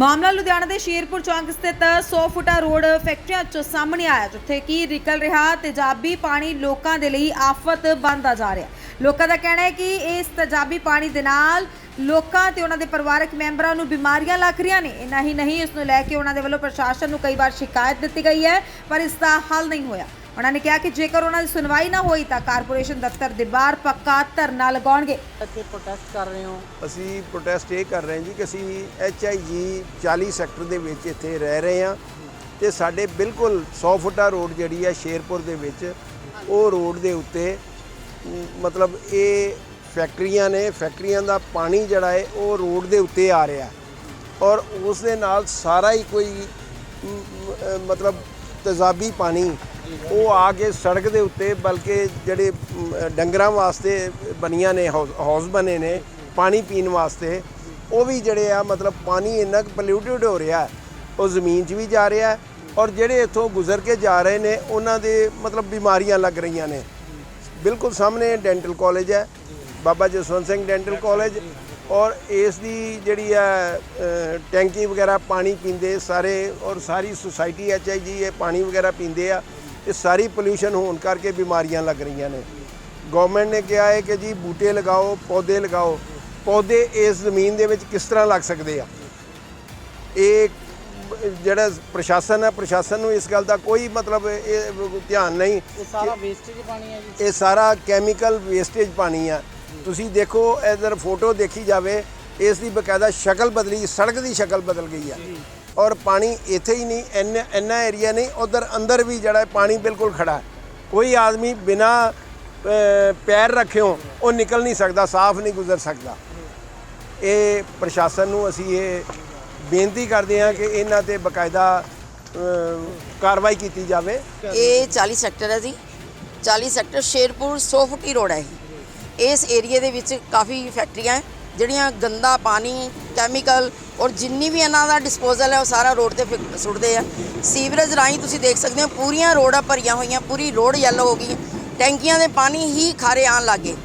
ਮਾਮਲਾ ਲੁਧਿਆਣਾ ਦੇ ਸ਼ੇਰਪੁਰ ਚੌਂਕ ਸਥਿਤ 100 ਫੁੱਟਾ ਰੋਡ ਫੈਕਟਰੀਆਂ ਚੋਂ ਸਾਹਮਣੇ ਆਇਆ, ਜਿੱਥੇ ਕਿ ਨਿਕਲ ਰਿਹਾ ਤੇਜ਼ਾਬੀ ਪਾਣੀ ਲੋਕਾਂ ਦੇ ਲਈ ਆਫਤ ਬਣਦਾ ਜਾ ਰਿਹਾ। ਲੋਕਾਂ ਦਾ ਕਹਿਣਾ ਹੈ ਕਿ ਇਸ ਤੇਜ਼ਾਬੀ ਪਾਣੀ ਦੇ ਨਾਲ ਲੋਕਾਂ ਤੇ ਉਹਨਾਂ ਦੇ ਪਰਿਵਾਰਕ ਮੈਂਬਰਾਂ ਨੂੰ ਬਿਮਾਰੀਆਂ ਲੱਗ ਰਹੀਆਂ ਨੇ। ਇੰਨਾ ਹੀ ਨਹੀਂ, ਇਸ ਨੂੰ ਲੈ ਕੇ ਉਹਨਾਂ ਦੇ ਵੱਲੋਂ ਪ੍ਰਸ਼ਾਸਨ ਨੂੰ ਕਈ ਵਾਰ ਸ਼ਿਕਾਇਤ ਦਿੱਤੀ ਗਈ ਹੈ, ਪਰ ਇਸ ਦਾ ਹੱਲ ਨਹੀਂ ਹੋਇਆ। ਉਹਨਾਂ ਨੇ ਕਿਹਾ ਕਿ ਜੇਕਰ ਉਹਨਾਂ ਦੀ ਸੁਣਵਾਈ ਨਾ ਹੋਈ ਤਾਂ ਕਾਰਪੋਰੇਸ਼ਨ ਦਫ਼ਤਰ ਦੇ ਬਾਹਰ ਪੱਕਾ ਧਰਨਾ ਲਗਾਉਣਗੇ। ਇੱਥੇ ਪ੍ਰੋਟੈਸਟ ਕਰ ਰਹੇ ਹੋ। ਅਸੀਂ ਪ੍ਰੋਟੈਸਟ ਇਹ ਕਰ ਰਹੇ ਹਾਂ ਜੀ ਕਿ ਅਸੀਂ ਐਚਆਈਜੀ 40 ਸੈਕਟਰ ਦੇ ਵਿੱਚ ਇੱਥੇ ਰਹਿ ਰਹੇ ਹਾਂ ਤੇ ਸਾਡੇ ਬਿਲਕੁਲ 100 ਫੁੱਟਾ ਰੋਡ ਜਿਹੜੀ ਹੈ ਸ਼ੇਰਪੁਰ ਦੇ ਵਿੱਚ ਉਹ ਰੋਡ ਦੇ ਉੱਤੇ ਮਤਲਬ ਇਹ ਫੈਕਟਰੀਆਂ ਨੇ ਫੈਕਟਰੀਆਂ ਦਾ ਪਾਣੀ ਜਿਹੜਾ ਹੈ ਉਹ ਰੋਡ ਦੇ ਉੱਤੇ ਆ ਰਿਹਾ। ਔਰ ਉਸ ਦੇ ਨਾਲ ਸਾਰਾ ਹੀ ਕੋਈ ਮਤਲਬ ਤੇਜ਼ਾਬੀ ਪਾਣੀ ਉਹ ਆ ਕੇ ਸੜਕ ਦੇ ਉੱਤੇ, ਬਲਕਿ ਜਿਹੜੇ ਡੰਗਰਾਂ ਵਾਸਤੇ ਬਣੀਆਂ ਨੇ, ਹਾਊਸ ਹਾਊਸ ਬਣੇ ਨੇ, ਪਾਣੀ ਪੀਣ ਵਾਸਤੇ, ਉਹ ਵੀ ਜਿਹੜੇ ਆ, ਮਤਲਬ ਪਾਣੀ ਇੰਨਾ ਕੁ ਪੋਲਿਊਟਡ ਹੋ ਰਿਹਾ, ਉਹ ਜ਼ਮੀਨ 'ਚ ਵੀ ਜਾ ਰਿਹਾ ਔਰ ਜਿਹੜੇ ਇੱਥੋਂ ਗੁਜ਼ਰ ਕੇ ਜਾ ਰਹੇ ਨੇ, ਉਹਨਾਂ ਦੇ ਮਤਲਬ ਬਿਮਾਰੀਆਂ ਲੱਗ ਰਹੀਆਂ ਨੇ। ਬਿਲਕੁਲ ਸਾਹਮਣੇ ਡੈਂਟਲ ਕਾਲਜ ਹੈ, ਬਾਬਾ ਜਸਵੰਤ ਸਿੰਘ ਡੈਂਟਲ ਕਾਲਜ ਔਰ ਇਸ ਦੀ ਜਿਹੜੀ ਹੈ ਟੈਂਕੀ ਵਗੈਰਾ ਪਾਣੀ ਪੀਂਦੇ ਸਾਰੇ ਔਰ ਸਾਰੀ ਸੁਸਾਇਟੀ ਐਚਆਈਜੀ ਇਹ ਪਾਣੀ ਵਗੈਰਾ ਪੀਂਦੇ ਆ। ਇਹ ਸਾਰੀ ਪੋਲਿਊਸ਼ਨ ਹੋਣ ਕਰਕੇ ਬਿਮਾਰੀਆਂ ਲੱਗ ਰਹੀਆਂ ਨੇ। ਗਵਰਨਮੈਂਟ ਨੇ ਕਿਹਾ ਹੈ ਕਿ ਜੀ ਬੂਟੇ ਲਗਾਓ ਪੌਦੇ ਲਗਾਓ। ਪੌਦੇ ਇਸ ਜ਼ਮੀਨ ਦੇ ਵਿੱਚ ਕਿਸ ਤਰ੍ਹਾਂ ਲੱਗ ਸਕਦੇ ਆ? ਇਹ ਜਿਹੜਾ ਪ੍ਰਸ਼ਾਸਨ ਹੈ ਪ੍ਰਸ਼ਾਸਨ ਨੂੰ ਇਸ ਗੱਲ ਦਾ ਕੋਈ ਮਤਲਬ ਇਹ ਧਿਆਨ ਨਹੀਂ ਇਹ ਸਾਰਾ ਵੇਸਟੇਜ ਪਾਣੀ ਹੈ ਜੀ। ਇਹ ਸਾਰਾ ਕੈਮੀਕਲ ਵੇਸਟੇਜ ਪਾਣੀ ਆ। ਤੁਸੀਂ ਦੇਖੋ ਇਧਰ ਫੋਟੋ ਦੇਖੀ ਜਾਵੇ ਇਸ ਦੀ ਬਕਾਇਦਾ ਸ਼ਕਲ ਬਦਲੀ ਸੜਕ ਦੀ ਸ਼ਕਲ ਬਦਲ ਗਈ ਆ। ਔਰ ਪਾਣੀ ਇੱਥੇ ਹੀ ਨਹੀਂ, ਇੰਨਾ ਇੰਨਾ ਏਰੀਆ ਨਹੀਂ, ਉਧਰ ਅੰਦਰ ਵੀ ਜਿਹੜਾ ਪਾਣੀ ਬਿਲਕੁਲ ਖੜਾ ਹੈ। ਕੋਈ ਆਦਮੀ ਬਿਨਾ ਪੈਰ ਰੱਖਿਓ ਉਹ ਨਿਕਲ ਨਹੀਂ ਸਕਦਾ, ਸਾਫ਼ ਨਹੀਂ ਗੁਜ਼ਰ ਸਕਦਾ। ਇਹ ਪ੍ਰਸ਼ਾਸਨ ਨੂੰ ਅਸੀਂ ਇਹ ਬੇਨਤੀ ਕਰਦੇ ਹਾਂ ਕਿ ਇਹਨਾਂ ਤੇ ਬਕਾਇਦਾ ਕਾਰਵਾਈ ਕੀਤੀ ਜਾਵੇ। ਇਹ 40 ਸੈਕਟਰ ਹੈ ਜੀ। 40 ਸੈਕਟਰ ਸ਼ੇਰਪੁਰ 100 ਫੁੱਟੀ ਰੋਡ ਹੈ ਇਹ। ਇਸ ਏਰੀਏ ਦੇ ਵਿੱਚ ਕਾਫੀ ਫੈਕਟਰੀਆਂ ਹੈ। ਜਿਹੜੀਆਂ ਗੰਦਾ ਪਾਣੀ ਕੈਮੀਕਲ ਔਰ ਜਿੰਨੀ ਵੀ ਇਹਨਾਂ ਦਾ ਡਿਸਪੋਜ਼ਲ ਹੈ, ਉਹ ਸਾਰਾ ਰੋਡ ਤੇ ਫਿ- ਸੁੱਟਦੇ ਆ। ਸੀਵਰੇਜ ਰਾਹੀਂ ਤੁਸੀਂ ਦੇਖ ਸਕਦੇ ਹੋ, ਪੂਰੀਆਂ ਰੋਡਾਂ ਭਰੀਆਂ ਹੋਈਆਂ, ਪੂਰੀ ਰੋਡ ਯੈਲੋ ਹੋ ਗਈ ਟੈਂਕੀਆਂ ਦੇ ਪਾਣੀ ਹੀ ਖਾਰੇ ਆਣ ਲੱਗੇ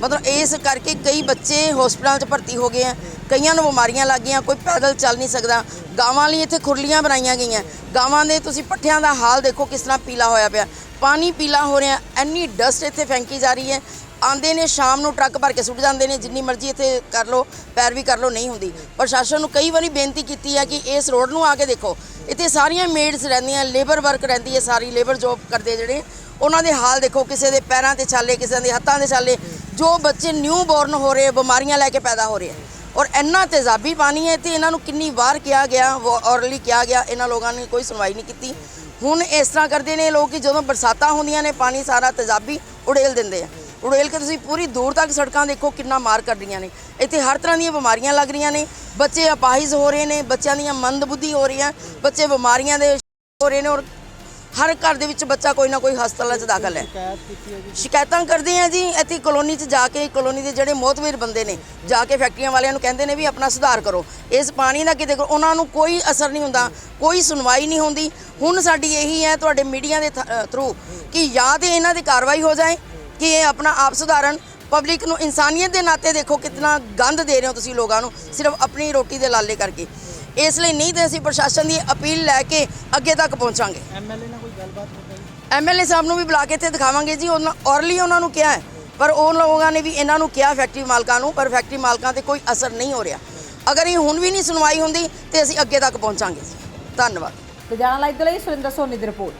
ਮਤਲਬ ਇਸ ਕਰਕੇ ਕਈ ਬੱਚੇ ਹਸਪਤਾਲ 'ਚ ਭਰਤੀ ਹੋ ਗਏ ਆ। ਕਈਆਂ ਨੂੰ ਬਿਮਾਰੀਆਂ ਲੱਗ ਗਈਆਂ, ਕੋਈ ਪੈਦਲ ਚੱਲ ਨਹੀਂ ਸਕਦਾ। ਗਾਵਾਂ ਲਈ ਇੱਥੇ ਖੁਰਲੀਆਂ ਬਣਾਈਆਂ ਗਈਆਂ। ਗਾਵਾਂ ਦੇ ਤੁਸੀਂ ਪੱਠਿਆਂ ਦਾ ਹਾਲ ਦੇਖੋ ਕਿਸ ਤਰ੍ਹਾਂ ਪੀਲਾ ਹੋਇਆ ਪਿਆ। ਪਾਣੀ ਪੀਲਾ ਹੋ ਰਿਹਾ ਐਨੀ ਡਸਟ ਇੱਥੇ ਫੈਂਕੀ ਜਾ ਰਹੀ ਹੈ। ਆਂਦੇ ਨੇ, ਸ਼ਾਮ ਨੂੰ ਟਰੱਕ ਭਰ ਕੇ ਸੁੱਟ ਜਾਂਦੇ ਨੇ, ਜਿੰਨੀ ਮਰਜ਼ੀ ਇੱਥੇ ਕਰ ਲੋ ਪੈਰ ਵੀ ਕਰ ਲੋ ਨਹੀਂ ਹੁੰਦੀ। ਪ੍ਰਸ਼ਾਸਨ ਨੂੰ ਕਈ ਵਾਰੀ ਬੇਨਤੀ ਕੀਤੀ ਹੈ ਕਿ ਇਸ ਰੋਡ ਨੂੰ ਆ ਕੇ ਦੇਖੋ। ਇੱਥੇ ਸਾਰੀਆਂ ਮੇਡਸ ਰਹਿੰਦੀਆਂ, ਲੇਬਰ ਵਰਕ ਰਹਿੰਦੀ ਹੈ, ਸਾਰੀ ਲੇਬਰ ਜੋਬ ਕਰਦੇ ਜਿਹੜੇ, ਉਹਨਾਂ ਦੇ ਹਾਲ ਦੇਖੋ, ਕਿਸੇ ਦੇ ਪੈਰਾਂ ਤੇ ਛਾਲੇ, ਕਿਸੇ ਦੇ ਹੱਥਾਂ ਦੇ ਛਾਲੇ। ਜੋ ਬੱਚੇ ਨਿਊ ਬੋਰਨ ਹੋ ਰਹੇ, ਬਿਮਾਰੀਆਂ ਲੈ ਕੇ ਪੈਦਾ ਹੋ ਰਹੇ ਆ ਔਰ ਇੰਨਾ ਤੇਜ਼ਾਬੀ ਪਾਣੀ ਹੈ ਤੇ ਇਹਨਾਂ ਨੂੰ ਕਿੰਨੀ ਵਾਰ ਕਿਹਾ ਗਿਆ ਔਰਲੀ ਕਿਹਾ ਗਿਆ, ਇਹਨਾਂ ਲੋਕਾਂ ਨੇ ਕੋਈ ਸੁਣਵਾਈ ਨਹੀਂ ਕੀਤੀ। ਹੁਣ ਇਸ ਤਰ੍ਹਾਂ ਕਰਦੇ ਨੇ ਲੋਕ ਕਿ ਜਦੋਂ ਬਰਸਾਤਾਂ ਹੁੰਦੀਆਂ ਨੇ, ਪਾਣੀ ਸਾਰਾ ਤੇਜ਼ਾਬੀ ਉਡੇਲ ਦਿੰਦੇ ਆ। ਉੜੇਲ ਕੇ ਤੁਸੀਂ ਪੂਰੀ ਦੂਰ ਤੱਕ ਸੜਕਾਂ ਦੇਖੋ ਕਿੰਨਾ ਮਾਰ ਕਰ ਰਹੀਆਂ ਨੇ। ਇੱਥੇ ਹਰ ਤਰ੍ਹਾਂ ਦੀਆਂ ਬਿਮਾਰੀਆਂ ਲੱਗ ਰਹੀਆਂ ਨੇ। ਬੱਚੇ ਅਪਾਹਿਜ ਹੋ ਰਹੇ ਨੇ, ਬੱਚਿਆਂ ਦੀਆਂ ਮੰਦਬੁੱਧੀ ਹੋ ਰਹੀਆਂ, ਬੱਚੇ ਬਿਮਾਰੀਆਂ ਦੇ ਹੋ ਰਹੇ ਨੇ ਔਰ ਹਰ ਘਰ ਦੇ ਵਿੱਚ ਬੱਚਾ ਕੋਈ ਨਾ ਕੋਈ ਹਸਪਤਾਲਾਂ 'ਚ ਦਾਖਲ ਹੈ। ਸ਼ਿਕਾਇਤਾਂ ਕਰਦੇ ਆ ਜੀ, ਇੱਥੇ ਕਲੋਨੀ 'ਚ ਜਾ ਕੇ, ਕਲੋਨੀ ਦੇ ਜਿਹੜੇ ਮੋਤਵੀਰ ਬੰਦੇ ਨੇ, ਜਾ ਕੇ ਫੈਕਟਰੀਆਂ ਵਾਲਿਆਂ ਨੂੰ ਕਹਿੰਦੇ ਨੇ ਵੀ ਆਪਣਾ ਸੁਧਾਰ ਕਰੋ। ਇਸ ਪਾਣੀ ਦਾ ਕਿਤੇ ਕਰੋ ਉਹਨਾਂ ਨੂੰ ਕੋਈ ਅਸਰ ਨਹੀਂ ਹੁੰਦਾ, ਕੋਈ ਸੁਣਵਾਈ ਨਹੀਂ ਹੁੰਦੀ। ਹੁਣ ਸਾਡੀ ਇਹੀ ਹੈ ਤੁਹਾਡੇ ਮੀਡੀਆ ਦੇ ਥਰੂ ਕਿ ਜਾਂ ਤੇ ਇਹਨਾਂ ਦੀ ਕਾਰਵਾਈ ਹੋ ਜਾਏ ਕਿ ਇਹ ਆਪਣਾ ਆਪ ਸੁਧਾਰਨ ਪਬਲਿਕ ਨੂੰ ਇਨਸਾਨੀਅਤ ਦੇ ਨਾਤੇ ਦੇਖੋ ਕਿੰਨਾ ਗੰਦ ਦੇ ਰਹੇ ਹੋ ਤੁਸੀਂ ਲੋਕਾਂ ਨੂੰ ਸਿਰਫ ਆਪਣੀ ਰੋਟੀ ਦੇ ਲਾਲੇ ਕਰਕੇ। ਇਸ ਲਈ ਨਹੀਂ ਤੇ ਅਸੀਂ ਪ੍ਰਸ਼ਾਸਨ ਦੀ ਅਪੀਲ ਲੈ ਕੇ ਅੱਗੇ ਤੱਕ ਪਹੁੰਚਾਂਗੇ। ਐਮਐਲਏ ਨਾਲ ਕੋਈ ਗੱਲਬਾਤ ਹੋ ਗਈ ਐਮਐਲਏ ਸਾਹਿਬ ਨੂੰ ਵੀ ਬੁਲਾ ਕੇ ਇੱਥੇ ਦਿਖਾਵਾਂਗੇ ਜੀ ਉਹਨਾਂ ਔਰਲੀ ਉਹਨਾਂ ਨੂੰ ਕਿਹਾ ਹੈ ਪਰ ਉਹ ਲੋਕਾਂ ਨੇ ਵੀ ਇਹਨਾਂ ਨੂੰ ਕਿਹਾ ਫੈਕਟਰੀ ਮਾਲਕਾਂ ਨੂੰ ਪਰ ਫੈਕਟਰੀ ਮਾਲਕਾਂ ਤੇ ਕੋਈ ਅਸਰ ਨਹੀਂ ਹੋ ਰਿਹਾ। ਅਗਰ ਇਹ ਹੁਣ ਵੀ ਨਹੀਂ ਸੁਣਵਾਈ ਹੁੰਦੀ ਤੇ ਅਸੀਂ ਅੱਗੇ ਤੱਕ ਪਹੁੰਚਾਂਗੇ ਧੰਨਵਾਦ। ਲੁਧਿਆਣਾ ਲਾਈਵ ਦੇ ਲਈ ਸੁਰਿੰਦਰ ਸੋਨੀ ਦੀ ਰਿਪੋਰਟ।